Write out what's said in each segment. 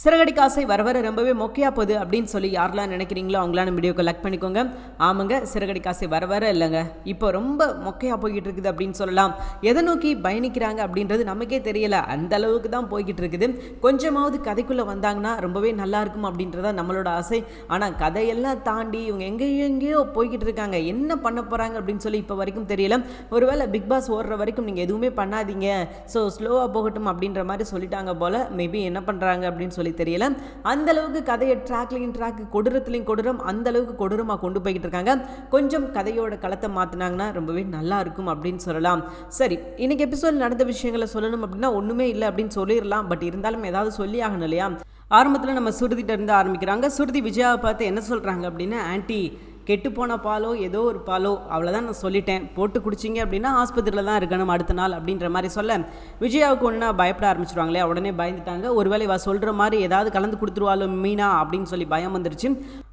சிறகடி காசை வர வர ரொம்பவே மொக்கையா போகுது அப்படின்னு சொல்லி யாரெல்லாம் நினைக்கிறீங்களோ அவங்களாம் நம்ம வீடியோக்கு லைக் பண்ணிக்கோங்க. ஆமாங்க சிறகடி காசை வர வர இல்லைங்க. இப்போ ரொம்ப மொக்கையா போய்கிட்டு இருக்குது அப்படின்னு சொல்லலாம். எதை நோக்கி பயணிக்கிறாங்க அப்படின்றது நமக்கே தெரியல. அந்த அளவுக்கு தான் போய்கிட்டு இருக்குது. கொஞ்சமாவது கதைக்குள்ளே வந்தாங்கன்னா ரொம்பவே நல்லா இருக்கும் அப்படின்றதா நம்மளோட ஆசை. ஆனால் கதையெல்லாம் தாண்டி இவங்க எங்கேயோ எங்கேயோ போய்கிட்டு இருக்காங்க. என்ன பண்ண போகிறாங்க அப்படின்னு சொல்லி இப்போ வரைக்கும் தெரியல. ஒருவேளை பிக் பாஸ் ஓடுற வரைக்கும் நீங்கள் எதுவுமே பண்ணாதீங்க. ஸோ ஸ்லோவாக போகட்டும் அப்படின்ற மாதிரி சொல்லிட்டாங்க போல் மேபி என்ன பண்ணுறாங்க அப்படின்னு சொல்லி தெரியல. அந்த அளவுக்கு கதையை ட்ராக்லையும் ட்ராக் கொடூரத்துலையும் கொடூரம் அந்த அளவுக்கு கொடூரமாக கொண்டு போய்கிட்டு இருக்காங்க. கொஞ்சம் கதையோட களத்தை மாற்றினாங்கன்னா ரொம்பவே நல்லா இருக்கும் அப்படின்னு சொல்லலாம். சரி இன்னைக்கு எபிசோட் நடந்த விஷயங்களை சொல்லணும் அப்படின்னா ஒன்றுமே இல்லை அப்படின்னு சொல்லிடலாம். பட் இருந்தாலும் ஏதாவது சொல்லி ஆகணும் இல்லையா? ஆரம்பத்தில் நம்ம சுருதிட்ட இருந்து ஆரம்பிக்கிறாங்க. சுருதி விஜயாவை பார்த்து என்ன சொல்கிறாங்க அப்படின்னு ஆன்ட்டி கெட்டுப்போன பாலோ ஏதோ ஒரு பாலோ அவ்வளோதான் நான் சொல்லிட்டேன். போட்டு குடிச்சிங்க அப்படின்னா ஆஸ்பத்திரியில் தான் இருக்கணும் அடுத்த நாள் அப்படின்ற மாதிரி சொல்ல. விஜயாவுக்கு ஒன்றுனா பயப்பட ஆரம்பிச்சிருவாங்களே உடனே பயந்துட்டாங்க. ஒருவேளை வா சொல்கிற மாதிரி ஏதாவது கலந்து கொடுத்துருவாளோ மீனா அப்படின்னு சொல்லி பயம் வந்துருச்சு.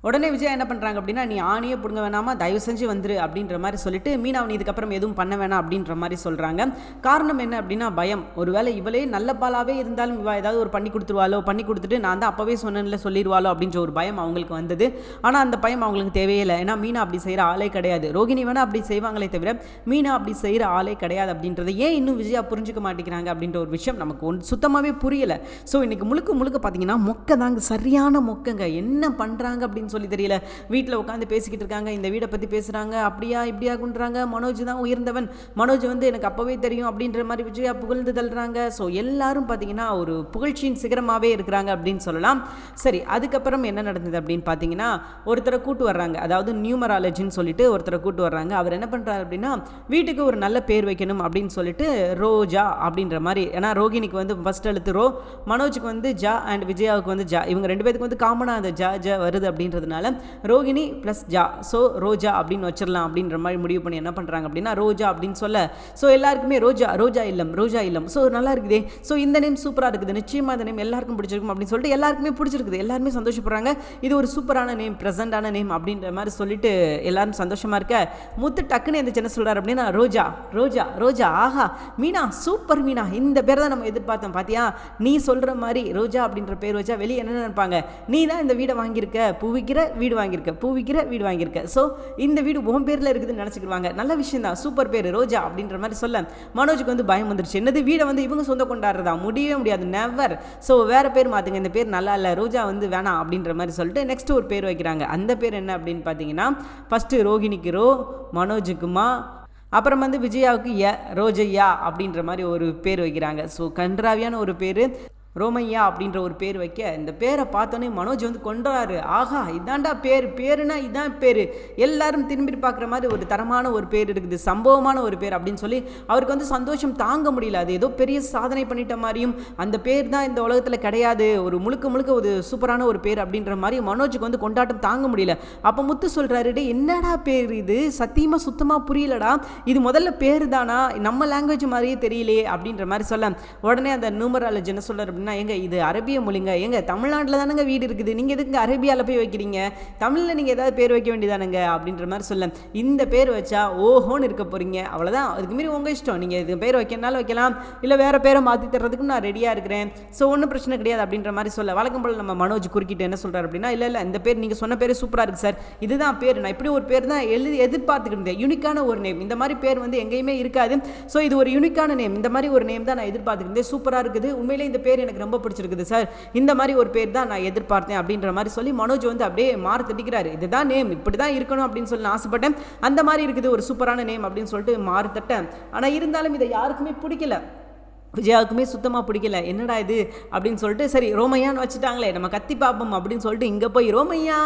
உடனே விஜயா என்ன பண்ணுறாங்க அப்படின்னா நீ ஆணியே பிடுங்க வேணாமா தயவு செஞ்சு வந்துரு அப்படின்ற மாதிரி சொல்லிட்டு மீனா நீ இதுக்கப்புறம் எதுவும் பண்ண வேணாம் அப்படின்ற மாதிரி சொல்கிறாங்க காரணம் என்ன அப்படின்னா பயம். ஒருவேளை இவளே நல்ல பாலாகவே இருந்தாலும் இவள் ஏதாவது ஒரு பண்ணி கொடுத்துருவாளோ பண்ணி கொடுத்துட்டு நான் தான் அப்போவே சொன்னேன்ல சொல்லிடுவாளோ அப்படின்ற ஒரு பயம் அவங்களுக்கு வந்தது. ஆனால் அந்த பயம் அவங்களுக்கு தேவையில்லை ஏன்னா மீனா அப்படி செய்கிற ஆளே கிடையாது. ரோகிணி வேணா அப்படி செய்வாங்களே தவிர மீனா அப்படி செய்கிற ஆளே கிடையாது அப்படின்றத ஏன் இன்னும் விஜயா புரிஞ்சுக்க மாட்டேங்கிறாங்க அப்படின்ற ஒரு விஷயம் நமக்கு ஒன் சுத்தமாகவே புரியலை. ஸோ இன்னைக்கு முழுக்க முழுக்க பார்த்தீங்கன்னா மொக்க தாங்க சரியான மொக்கங்க. என்ன பண்ணுறாங்க அப்படின்னு சொல்லி தெரியல. வீட்டில் உட்காந்து பேசிக்கிட்டு இருக்காங்க. இந்த வீடை பற்றி பேசுகிறாங்க அப்படியா இப்படியா குன்றாங்க மனோஜ் தான் உயர்ந்தவன். மனோஜ் வந்து எனக்கு அப்போவே தெரியும் அப்படின்ற மாதிரி விஜயா புகழ்ந்து தள்ளுறாங்க. ஸோ எல்லாரும் பார்த்தீங்கன்னா ஒரு புகழ்ச்சியின் சிகரமாகவே இருக்கிறாங்க அப்படின்னு சொல்லலாம். சரி அதுக்கப்புறம் என்ன நடந்தது அப்படின்னு பார்த்தீங்கன்னா ஒருத்தரை கூட்டு வர்றாங்க. அதாவது நியூமராலஜின்னு சொல்லிட்டு ஒருத்தரை கூட்டு வர்றாங்க. அவர் என்ன பண்ணுறாரு அப்படின்னா வீட்டுக்கு ஒரு நல்ல பேர் வைக்கணும் அப்படின்னு சொல்லிட்டு ரோஜா அப்படின்ற மாதிரி ஏன்னா ரோகிணிக்கு வந்து ஃபஸ்ட் எழுத்து ரோ மனோஜுக்கு வந்து ஜா அண்ட் விஜயாவுக்கு வந்து ஜா. இவங்க ரெண்டு பேருக்கு வந்து காமனாக அந்த ஜா ஜா வருது அப்படின்றதுனால ரோகிணி ப்ளஸ் ஜா. ஸோ ரோஜா அப்படின்னு வச்சிடலாம் அப்படின்ற மாதிரி முடிவு பண்ணி என்ன பண்ணுறாங்க அப்படின்னா ரோஜா அப்படின்னு சொல்ல. ஸோ எல்லாருக்குமே ரோஜா ரோஜா இல்லம் ரோஜா இல்லம். ஸோ நல்லா இருக்குதே. ஸோ இந்த நேம் சூப்பராக இருக்குது. நிச்சயமாக இந்த நேம் எல்லாருக்கும் பிடிச்சிருக்கும் அப்படின்னு சொல்லிட்டு எல்லாருக்குமே பிடிச்சிருக்குது. எல்லாருமே சந்தோஷப்படுறாங்க. இது ஒரு சூப்பரான நேம் ப்ரெசண்டான நேம் அப்படின்ற மாதிரி சொல்லிட்டு எல்லாரும் சந்தோஷமாக இருக்க. முத்து டக்குன்னு எந்த என்ன சொல்கிறார் அப்படின்னா ரோஜா ரோஜா ரோஜா ஆஹா மீனா சூப்பர் மீனா. இந்த பேர் தான் நம்ம எதிர்பார்த்தோம் பார்த்தியா நீ சொல்கிற மாதிரி ரோஜா அப்படின்ற பேர் வச்சா வெளியே என்ன நினைப்பாங்க? நீ தான் இந்த வீடை வாங்கியிருக்க பூவிக்கிற வீடு வாங்கியிருக்க பூவிக்கிற வீடு வாங்கியிருக்க. ஸோ இந்த வீடு உன் பேரில் இருக்குதுன்னு நினச்சிக்கிடுவாங்க. நல்ல விஷயம் தான் சூப்பர் பேர் ரோஜா அப்படின்ற மாதிரி சொல்ல. மனோஜுக்கு வந்து பயம் வந்துருச்சு. என்னது வீடை வந்து இவங்க சொந்த கொண்டாடுறதா? முடியவே முடியாது நெவர் ஸோ வேறு பேர் மாற்றுங்க இந்த பேர் நல்லா இல்லை ரோஜா வந்து வேணாம் அப்படின்ற மாதிரி சொல்லிட்டு நெக்ஸ்ட் ஒரு பேர் வைக்கிறாங்க. அந்த பேர் என்ன அப்படின்னு பார்த்தீங்கன்னா ஃபஸ்ட்டு ரோகிணிக்கு ரோ மனோஜுக்குமா அப்புறம் வந்து விஜயாவுக்கு ய ரோஜையா அப்படின்ற மாதிரி ஒரு பேர் வைக்கிறாங்க. ஸோ கன்றாவியான ஒரு பேர். ரோமையா அப்படின்ற ஒரு பேர் வைக்க இந்த பேரை பார்த்தோன்னே மனோஜ் வந்து கொண்டாடுறாரு ஆஹா இதாண்டா பேர். பேருனா இதான் பேர். எல்லாரும் திரும்பி பார்க்குற மாதிரி ஒரு தரமான ஒரு பேர் இருக்குது. சம்பவமான ஒரு பேர் அப்படின்னு சொல்லி அவருக்கு வந்து சந்தோஷம் தாங்க முடியல. அது ஏதோ பெரிய சாதனை பண்ணிட்ட மாதிரியும் அந்த பேர் தான் இந்த உலகத்தில் கிடையாது. ஒரு முழுக்க முழுக்க ஒரு சூப்பரான ஒரு பேர் அப்படின்ற மாதிரி மனோஜுக்கு வந்து கொண்டாட்டம் தாங்க முடியல. அப்போ முத்து சொல்கிறாரு டே என்னடா பேர் இது? சத்தியமாக சுத்தமாக புரியலடா. இது முதல்ல பேர் தானா நம்ம லாங்குவேஜ் மாதிரியே தெரியலையே அப்படின்ற மாதிரி சொல்ல உடனே அந்த நியூமராலஜி என்ன சொல்கிறார் அப்படின்னா எங்க இது அரபிய மொழிங்க. எங்க தமிழ்நாட்டில் தானங்க வீடு இருக்குது. நீங்கள் எதுக்கு அரபியாவில் போய் வைக்கிறீங்க? தமிழில் நீங்கள் ஏதாவது பேர் வைக்க வேண்டியதானுங்க? அப்படின்ற மாதிரி சொல்ல இந்த பேர் வச்சா ஓஹோன்னு இருக்க போகிறீங்க அவ்வளோதான் அதுக்கு மாரி உங்கள் இஷ்டம். நீங்கள் இது பேர் வைக்கனாலும் வைக்கலாம். இல்லை வேறு பேரை மாற்றி தர்றதுக்கு நான் ரெடியாக இருக்கிறேன். ஸோ ஒன்றும் பிரச்சனை கிடையாது அப்படின்ற மாதிரி சொல்ல வழக்கம் போல் நம்ம மனோஜ் குறுக்கிட்டு என்ன சொல்கிறார் அப்படின்னா இல்லை இல்லை இந்த பேர் நீங்கள் சொன்ன பேர் சூப்பராக இருக்குது சார் இதுதான் பேர். நான் இப்படி ஒரு பேர் தான் எழுதி எதிர்பார்த்துக்கிட்டு இருந்தேன். யூனிக்கான ஒரு நேம் இந்த மாதிரி பேர் வந்து எங்கேயுமே இருக்காது. ஸோ இது ஒரு யூனிக்கான நேம் இந்த மாதிரி ஒரு நேம் தான் நான் எதிர்பார்த்துக்கிட்டு இருந்தேன். சூப்பராக இருக்குது. உண்மையிலே இந்த பேர் எனக்கு ரொம்ப பிடிச்சிருக்குது சார். இந்த மாதிரி ஒரு பேர் தான் நான் எதிர்பார்த்தேன் அப்படின்ற மாதிரி சொல்லி மனோஜ் வந்து அப்படியே மாற திட்டிக்கிறாரு. இதுதான் நேம் இப்படி தான் இருக்கணும் அப்படின்னு சொல்லி நான் ஆசைப்பட்டேன். அந்த மாதிரி இருக்குது ஒரு சூப்பரான நேம் அப்படின்னு சொல்லிட்டு மாறு தட்டேன். ஆனால் இருந்தாலும் இதை யாருக்குமே பிடிக்கல. விஜயாவுக்குமே சுத்தமாக பிடிக்கல. என்னடா இது? அப்படின்னு சொல்லிட்டு சரி ரோமையான்னு வச்சுட்டாங்களே நம்ம கத்தி பார்ப்போம் அப்படின்னு சொல்லிட்டு இங்கே போய் ரோமையா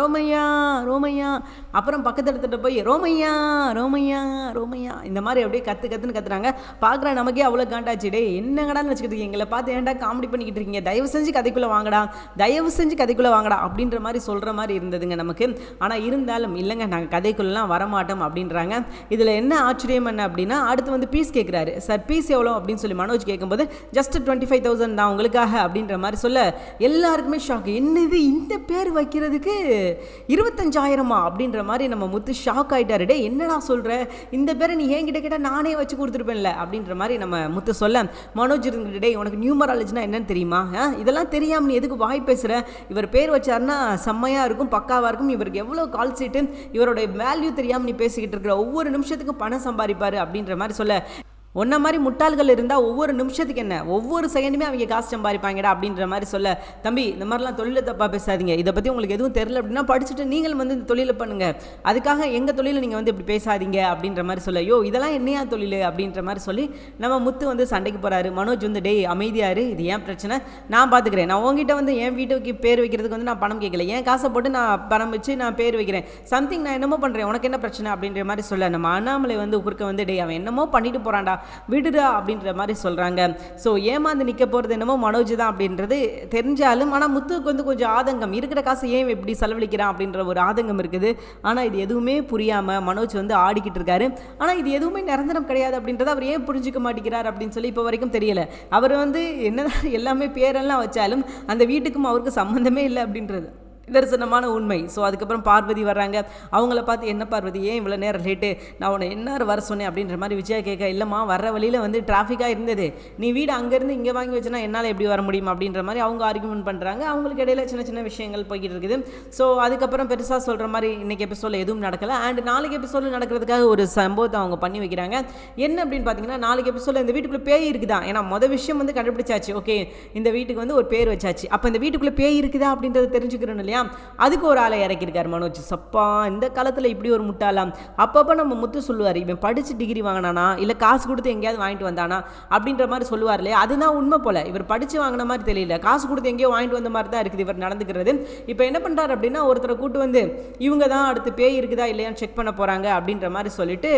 ரோமையா ரோமையா அப்புறம் பக்கத்து இடத்துல போய் ரோமையா ரோமையா ரோமையா இந்த மாதிரி அப்படியே கற்று கற்றுன்னு கத்துறாங்க. பார்க்குற நமக்கே அவ்வளோ காண்டாச்சு. டே என்னங்கடான்னு வச்சுக்கிட்டு எங்களை பார்த்து ஏன்டா காமெடி பண்ணிக்கிட்டு இருக்கீங்க? தயவு செஞ்சு கதைக்குள்ளே வாங்கடா. தயவு செஞ்சு கதைக்குள்ளே வாங்கடா அப்படின்ற மாதிரி சொல்கிற மாதிரி இருந்ததுங்க நமக்கு. ஆனால் இருந்தாலும் இல்லைங்க நாங்கள் கதைக்குள்ளெலாம் வரமாட்டோம் அப்படின்றாங்க. இதில் என்ன ஆச்சரியம் என்ன அப்படின்னா அடுத்து வந்து பீஸ் கேட்குறாரு சார் பீஸ் எவ்வளோ அப்படின்னு சொல்லி மனோ மனோஜ் கேட்கும்போது ஜஸ்ட் டுவெண்ட்டி ஃபைவ் தௌசண்ட் தான் உங்களுக்காக அப்படின்ற மாதிரி சொல்ல எல்லாருக்குமே ஷாக் என்னது இந்த பேர் வைக்கிறதுக்கு இருபத்தஞ்சாயிரமா? அப்படின்ற மாதிரி நம்ம முத்து ஷாக் ஆகிட்டாரு டே என்னடா சொல்கிற இந்த பேரை நீ என்கிட்ட கேட்டால் நானே வச்சு கொடுத்துருப்பேன்ல அப்படின்ற மாதிரி நம்ம முத்து சொல்ல மனோஜ் இருந்துட்டு டே உனக்கு நியூமராலஜினா என்னன்னு தெரியுமா? இதெல்லாம் தெரியாமல் நீ எதுக்கு வாய் பேசுகிற இவர் பேர் வச்சாருன்னா செம்மையாக இருக்கும் பக்காவாக இருக்கும். இவருக்கு எவ்வளோ கால் சீட்டு இவரோட வேல்யூ தெரியாமல் நீ பேசிக்கிட்டு இருக்கிற ஒவ்வொரு நிமிஷத்துக்கும் பணம் சம்பாதிப்பாரு அப்படின்ற மாதிரி சொல்ல உன்ன மாதிரி முட்டாள்கள் இருந்தால் ஒவ்வொரு நிமிஷத்துக்கு என்ன? ஒவ்வொரு செகண்டுமே அவங்க காசு சம்பாதிப்பாங்கடா அப்படின்ற மாதிரி சொல்ல தம்பி இந்த மாதிரிலாம் தொழிலை தப்பாக பேசாதீங்க. இதை பற்றி உங்களுக்கு எதுவும் தெரியல அப்படின்னா படிச்சுட்டு நீங்களும் வந்து இந்த தொழிலை பண்ணுங்கள் அதுக்காக எங்கள் தொழிலை நீங்கள் வந்து இப்படி பேசாதீங்க அப்படின்ற மாதிரி சொல்ல யோ இதெல்லாம் என்னையா தொழில்? அப்படின்ற மாதிரி சொல்லி நம்ம முத்து வந்து சண்டைக்கு போகிறாரு மனோஜ் வந்து டேய் அமைதியாரு இது ஏன் பிரச்சனை? நான் பார்த்துக்கிறேன் நான் உங்ககிட்ட வந்து என் வீட்டுக்கு பேர் வைக்கிறதுக்கு வந்து நான் பணம் கேட்கல. என் காசை போட்டு நான் பணம் வச்சு நான் பேர் வைக்கிறேன். சம்திங் நான் என்னமோ பண்ணுறேன் உனக்கு என்ன பிரச்சனை? அப்படின்ற மாதிரி சொல்ல நம்ம அண்ணாமலை வந்து குறுக்க வந்து டேய் அவன் என்னமோ பண்ணிட்டு போகிறான்டா விடுடா அப்படின்ற மாதிரி சொல்கிறாங்க ஸோ ஏமாந்து நிற்க போகிறது என்னமோ மனோஜ் தான் அப்படின்றது தெரிஞ்சாலும் ஆனால் முத்துவுக்கு வந்து கொஞ்சம் ஆதங்கம். இருக்கிற காசு ஏன் இப்படி செலவழிக்கிறான் அப்படின்ற ஒரு ஆதங்கம் இருக்குது. ஆனால் இது எதுவுமே புரியாமல் மனோஜ் வந்து ஆடிக்கிட்டு இருக்காரு. ஆனால் இது எதுவுமே நிரந்தரம் கிடையாது அப்படின்றத அவர் ஏன் புரிஞ்சுக்க மாட்டேங்கிறார் அப்படின்னு சொல்லி இப்போ வரைக்கும் தெரியல. அவர் வந்து என்னதான் எல்லாமே பேரெல்லாம் வச்சாலும் அந்த வீட்டுக்கும் அவருக்கு சம்மந்தமே இல்லை அப்படின்றது. நிதர்சனமான உண்மை. ஸோ அதுக்கப்புறம் பார்வதி வர்றாங்க. அவங்கள பார்த்து என்ன பார்வதி? ஏன் இவ்வளோ நேரம் லேட்டு நான் உன்னை என்ன வர சொன்னேன்? அப்படின்ற மாதிரி விஜயா கேட்க இல்லைம்மா வர வழியில் வந்து டிராஃபிக்காக இருந்தது. நீ வீடு அங்கேருந்து இங்கே வாங்கி வச்சுனா என்னால் எப்படி வர முடியும்? அப்படின்ற மாதிரி அவங்க ஆர்குமெண்ட் பண்ணுறாங்க அவங்களுக்கு இடையில சின்ன சின்ன விஷயங்கள் போய்கிட்டு இருக்குது. ஸோ அதுக்கப்புறம் பெருசாக சொல்கிற மாதிரி இன்றைக்கி எபிசோடில் எதுவும் நடக்கலை. அண்ட் நாளைக்கு எபிசோடில் நடக்கிறதுக்காக ஒரு சம்பவத்தை அவங்க பண்ணி வைக்கிறாங்க. என்ன அப்படின்னு பார்த்தீங்கன்னா நாளைக்கு எபிசோடில் இந்த வீட்டுக்குள்ளே பேய் இருக்குதா? ஏன்னா மொதல் விஷயம் வந்து கண்டுபிடிச்சாச்சு. ஓகே இந்த வீட்டுக்கு வந்து ஒரு பேர் வச்சாச்சு. அப்போ இந்த வீட்டுக்குள்ளே பேய் இருக்குதா அப்படின்றத தெரிஞ்சுக்கிறோம் இல்லையா? அதுக்கு ஒரு ஆளை இறக்கியிருக்காரு மனோஜ். சப்பா இந்த காலத்தில் இப்படி ஒரு முட்டாளாம் அப்பப்போ நம்ம முத்து சொல்லுவார் இவன் படித்து டிகிரி வாங்கினானா? இல்லை காசு கொடுத்து எங்கேயாவது வாங்கிட்டு வந்தானா? அப்படின்ற மாதிரி சொல்லுவார் இல்லையா? அதுதான் உண்மை போல. இவர் படித்து வாங்கின மாதிரி தெரியல. காசு கொடுத்து எங்கேயோ வாங்கிட்டு வந்த மாதிரி தான் இருக்குது இவர் நடந்துக்கிறது. இப்போ என்ன பண்ணுறாரு அப்படின்னா ஒருத்தரை கூட்டு வந்து இவங்க தான் அடுத்து பேய் இருக்குதா இல்லையான்னு செக் பண்ண போகிறாங்க அப்படின்ற மாதிரி சொல்லிட்டு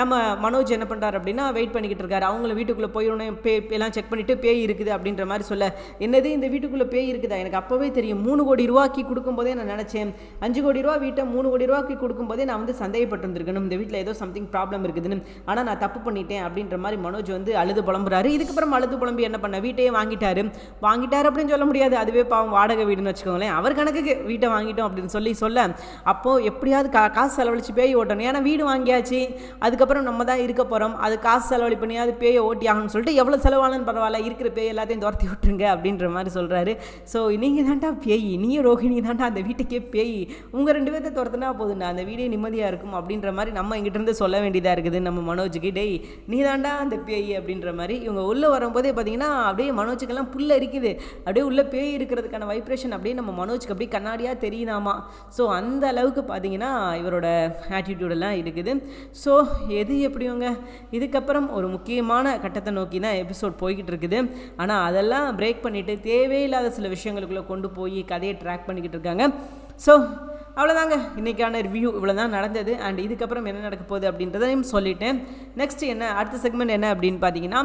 நம்ம மனோஜ் என்ன பண்ணுறாரு அப்படின்னா வெயிட் பண்ணிக்கிட்டு இருக்காரு. அவங்கள வீட்டுக்குள்ளே போயிடணும் பே எல்லாம் செக் பண்ணிவிட்டு பேய் இருக்குது அப்படின்ற மாதிரி சொல்ல என்னது இந்த வீட்டுக்குள்ளே பேய் இருக்குதா? எனக்கு அப்போவே தெரியும். மூணு கோடி ரூபாக்கி கொடுக்கும்போதே நான் நினச்சேன். அஞ்சு கோடி ரூபா வீட்டை மூணு கோடி ரூபாய்க்கு கொடுக்கும்போதே நான் வந்து சந்தேகப்பட்டிருந்திருக்கணும். இந்த வீட்டில் ஏதோ சம்திங் ப்ராப்ளம் இருக்குதுன்னு. ஆனால் நான் தப்பு பண்ணிட்டேன் அப்படின்ற மாதிரி மனோஜ் வந்து அழுது புலம்புறாரு. இதுக்கப்புறம் அழுது புலம்பி என்ன பண்ண? வீட்டையே வாங்கிட்டாரு. வாங்கிட்டாரு அப்படின்னு சொல்ல முடியாது. அதுவே பாவம் வாடகை வீடுன்னு வச்சுக்கோங்களேன். அவர் கணக்குக்கு வீட்டை வாங்கிட்டோம் அப்படின்னு சொல்லி சொல்ல. அப்போது எப்படியாவது கா காசு செலவழிச்சு பேய் ஓட்டணும். ஏன்னா வீடு வாங்கியாச்சு. அதுக்கப்புறம் நம்ம தான் இருக்க போகிறோம் அது காசு செலவழி பண்ணியாவது பேயை ஓட்டி ஆகணும்னு சொல்லிட்டு எவ்வளோ செலவானாலும் பரவாயில்ல. இருக்கிற பேய் எல்லாத்தையும் துரத்தி விட்டுருங்க அப்படின்ற மாதிரி சொல்கிறாரு ஸோ நீங்கள் தான்டா பேய். நீயும் ரோஹிணி தாண்டா அந்த வீட்டுக்கே பேய். உங்கள் ரெண்டு பேர்த்த துரத்துனா போதுண்டா அந்த வீடே நிம்மதியாக இருக்கும் அப்படின்ற மாதிரி நம்ம இங்கிட்டிருந்து சொல்ல வேண்டியதாக இருக்குது நம்ம மனோஜுக்கு. டேய் நீ தாண்டா அந்த பேய் அப்படின்ற மாதிரி இவங்க உள்ளே வரும்போதே பார்த்தீங்கன்னா அப்படியே மனோஜுக்கெல்லாம் புல்ல இருக்குது அப்படியே உள்ளே பேய் இருக்கிறதுக்கான வைப்ரேஷன் அப்படியே நம்ம மனோஜுக்கு அப்படியே கண்ணாடியாக தெரியுதாமா? ஸோ அந்த அளவுக்கு பார்த்தீங்கன்னா இவரோட ஆட்டிடியூடெல்லாம் இருக்குது. ஸோ எது எப்படியோங்க? இதுக்கப்புறம் ஒரு முக்கியமான கட்டத்தை நோக்கி தான் எபிசோட் போய்கிட்டு இருக்குது. ஆனால் அதெல்லாம் பிரேக் பண்ணிவிட்டு தேவையில்லாத சில விஷயங்களுக்குள்ளே கொண்டு போய் கதையை ட்ராக் பண்ணிக்கிட்டு இருக்காங்க ஸோ அவ்வளோதாங்க இன்றைக்கான ரிவ்யூ இவ்வளோ தான் நடந்தது. அண்ட் இதுக்கப்புறம் என்ன நடக்க போகுது அப்படின்றதையும் சொல்லிட்டேன். நெக்ஸ்ட் என்ன அடுத்த செக்மெண்ட் என்ன அப்படின்னு பார்த்தீங்கன்னா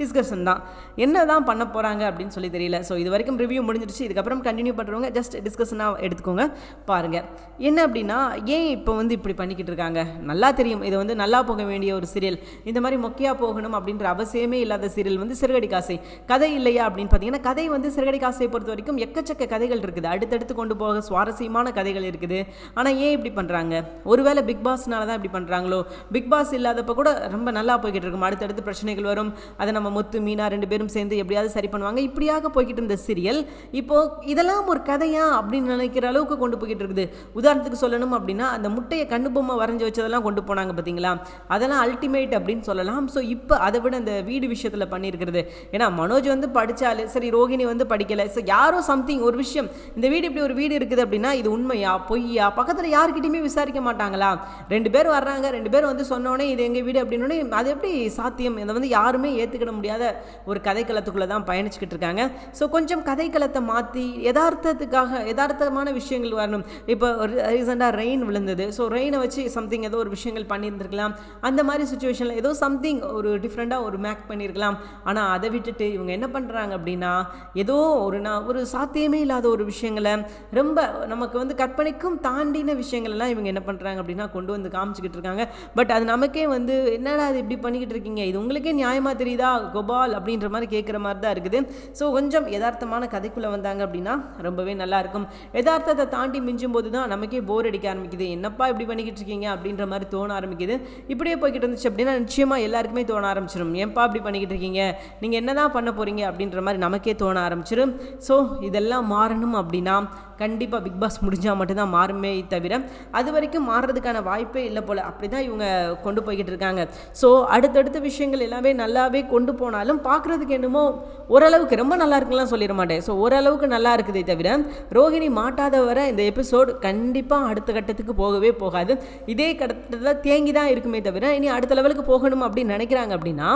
டிஸ்கஷன் தான். என்ன தான் பண்ண போகிறாங்க அப்படின்னு சொல்லி தெரியல. ஸோ இது வரைக்கும் ரிவ்யூ முடிஞ்சிருச்சு. இதுக்கப்புறம் கண்டினியூ பண்ணுறவங்க ஜஸ்ட் டிஸ்கஷனாக எடுத்துக்கோங்க. பாருங்கள் என்ன அப்படின்னா ஏன் இப்போ வந்து இப்படி பண்ணிக்கிட்டு இருக்காங்க? நல்லா தெரியும். இது வந்து நல்லா போக வேண்டிய ஒரு சீரியல் இந்த மாதிரி மொக்கையாக போகணும் அப்படின்ற அவசியமே இல்லாத சீரியல் வந்து சிறுகடி காசை. கதை இல்லையா அப்படின்னு பார்த்தீங்கன்னா கதை வந்து சிறுகடி காசை பொறுத்த வரைக்கும் எக்கச்சக்க கதைகள் இருக்குது. அடுத்தடுத்து கொண்டு போக சுவாரஸ்யமான கதைகள் இருக்குது. ஆனால் ஏன் இப்படி பண்ணுறாங்க ஒருவேளை பிக் பாஸ்னால தான் இப்படி பண்ணுறாங்களோ பிக் பாஸ் இல்லாதப்ப கூட ரொம்ப நல்லா போய்கிட்டு இருக்கும். அடுத்தடுத்து பிரச்சனைகள் வரும். அதை நம்ம முத்து மீனா ரெண்டு பேரும் சேர்ந்து எப்படியாவது சரி பண்ணுவாங்க. இப்படியாக போய்கிட்டு இருந்த சீரியல் இப்போ இதெல்லாம் ஒரு கதையா அப்படின்னு நினைக்கிற அளவுக்கு கொண்டு போய்கிட்டு இருக்குது. உதாரணத்துக்கு சொல்லணும் அப்படின்னா அந்த முட்டையை கண்ணு பொம்மை வரைஞ்சி வச்சதெல்லாம் கொண்டு போனாங்க பார்த்தீங்களா அதெல்லாம் அல்டிமேட் அப்படின்னு சொல்லலாம். ஸோ இப்போ அதை விட அந்த வீடு விஷயத்தில் பண்ணியிருக்கிறது. ஏன்னா மனோஜ் வந்து படித்தாலே சரி ரோஹிணி வந்து படிக்கலை. ஸோ யாரோ சம்திங் ஒரு விஷயம். இந்த வீடு இப்படி ஒரு வீடு இருக்குது அப்படின்னா இது உண்மையா பொய்யா? பக்கத்தில் யாருக்கிட்டையுமே விசாரிக்க மாட்டாங்களா? ரெண்டு பேர் வர்றாங்க. ரெண்டு பேர் வந்து சொன்னோடனே இது எங்கள் வீடு அப்படின்னோடனே அது எப்படி சாத்தியம்? இதை வந்து யாருமே ஏற்றுக்கிட முடியாத ஒரு கதைக்களத்துக்குள்ளே தான் பயணிச்சுக்கிட்டு இருக்காங்க. ஸோ கொஞ்சம் கதைக்களத்தை மாற்றி யதார்த்தத்துக்காக யதார்த்தமான விஷயங்கள் வரணும். இப்போ ரீசெண்டாக ரெயின் விழுந்தது. ஸோ ரெயினை வச்சு சம்திங் ஏதோ ஒரு விஷயங்கள் பண்ணியிருந்திருக்கலாம். அந்த மாதிரி சுச்சுவேஷனில் ஏதோ சம்திங் ஒரு டிஃப்ரெண்ட்டாக ஒரு மேக் பண்ணியிருக்கலாம். ஆனால் அதை விட்டுட்டு இவங்க என்ன பண்ணுறாங்க அப்படின்னா ஏதோ ஒரு நான் ஒரு சாத்தியமே இல்லாத ஒரு விஷயங்களை ரொம்ப நமக்கு வந்து கற்பனைக்கும் தாண்டின விஷயங்கள்லாம் இவங்க என்ன பண்ணுறாங்க அப்படின்னா கொண்டு வந்து காமிச்சிக்கிட்டு இருக்காங்க. பட் அது நமக்கே வந்து என்னடா அது இப்படி பண்ணிக்கிட்டு இருக்கீங்க? இது உங்களுக்கே நியாயமாக தெரியுதா? கோபால் அப்படின்ற மாதிரி கேட்குற மாதிரி தான் இருக்குது. ஸோ கொஞ்சம் யதார்த்தமான கதைக்குள்ளே வந்தாங்க அப்படின்னா ரொம்பவே நல்லாயிருக்கும் யதார்த்தத்தை தாண்டி மிஞ்சும் போது தான் நமக்கே போர் அடிக்க ஆரம்பிக்குது. என்னப்பா இப்படி பண்ணிக்கிட்டு இருக்கீங்க அப்படின்ற மாதிரி தோண ஆரம்பிக்குது. இப்படியே போய்கிட்டு இருந்துச்சு அப்படின்னா நிச்சயமாக எல்லாருக்குமே தோண ஆரம்பிச்சிடும் ஏன்பா இப்படி பண்ணிக்கிட்டு இருக்கீங்க? நீங்கள் என்ன தான் பண்ண போகிறீங்க அப்படின்ற மாதிரி நமக்கே தோண ஆரம்பிச்சிடும் ஸோ இதெல்லாம் மாறணும் அப்படின்னா கண்டிப்பாக பிக் பாஸ் முடிஞ்சால் மட்டும்தான் மாறுமே தவிர அது வரைக்கும் மாறுறதுக்கான வாய்ப்பே இல்லை போல். அப்படி தான் இவங்க கொண்டு போய்கிட்டு இருக்காங்க. ஸோ அடுத்தடுத்த விஷயங்கள் எல்லாமே நல்லாவே கொண்டு போனாலும் பார்க்குறதுக்கு என்னமோ ஓரளவுக்கு ரொம்ப நல்லா இருக்குலாம் சொல்லிட மாட்டேன். ஸோ ஓரளவுக்கு நல்லா இருக்குதே தவிர ரோகிணி மாட்டாத வர இந்த எபிசோடு கண்டிப்பாக அடுத்த கட்டத்துக்கு போகவே போகாது. இதே கட்டத்தில் தேங்கி தான் இருக்குமே தவிர இனி அடுத்த லெவலுக்கு போகணும் அப்படின்னு நினைக்கிறாங்க அப்படின்னா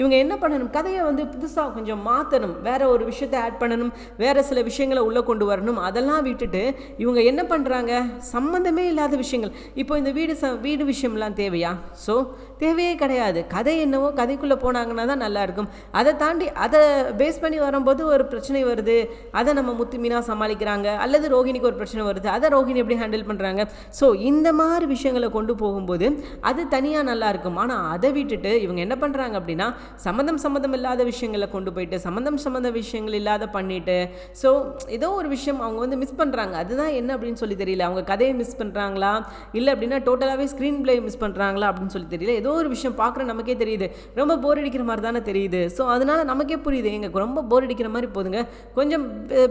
இவங்க என்ன பண்ணணும்? கதையை வந்து புதுசாக கொஞ்சம் மாற்றணும் வேற ஒரு விஷயத்தை ஆட் பண்ணணும். வேற சில விஷயங்களை உள்ளே கொண்டு வரணும். அதெல்லாம் விட்டுட்டு இவங்க என்ன பண்ணுறாங்க சம்மந்தமே இல்லாத விஷயங்கள். இப்போ இந்த வீடு ச வீடு விஷயம்லாம் தேவையா? ஸோ தேவையே கிடையாது. கதை என்னவோ கதைக்குள்ளே போனாங்கன்னா தான் நல்லா இருக்கும் அதை தாண்டி அதை பேஸ் பண்ணி வரும்போது ஒரு பிரச்சனை வருது. அதை நம்ம முத்துமீனாக சமாளிக்கிறாங்க. அல்லது ரோஹிணிக்கு ஒரு பிரச்சனை வருது. அதை ரோஹிணி எப்படி ஹேண்டில் பண்ணுறாங்க ஸோ இந்த மாதிரி விஷயங்களை கொண்டு போகும்போது அது தனியாக நல்லா இருக்கும் ஆனால் அதை விட்டுட்டு இவங்க என்ன பண்ணுறாங்க அப்படின்னா சம்மந்தம் சம்மந்தம் இல்லாத விஷயங்களை கொண்டு போயிட்டு சம்மந்தம் சம்மந்த விஷயங்கள் இல்லாத பண்ணிட்டு ஸோ ஏதோ ஒரு விஷயம் அவங்க வந்து மிஸ் பண்ணுறாங்க அதுதான் என்ன அப்படின்னு சொல்லி தெரியல. அவங்க கதையை மிஸ் பண்ணுறாங்களா இல்லை அப்படின்னா டோட்டலாகவே ஸ்க்ரீன் பிளே மிஸ் பண்ணுறாங்களா அப்படின்னு சொல்லி தெரியல. ஏதோ ஒரு விஷயம் பார்க்குற நமக்கே தெரியுது. ரொம்ப போர் அடிக்கிற மாதிரி தானே தெரியுது. ஸோ அதனால நமக்கே புரியுது எங்களுக்கு ரொம்ப போர் அடிக்கிற மாதிரி போதுங்க. கொஞ்சம்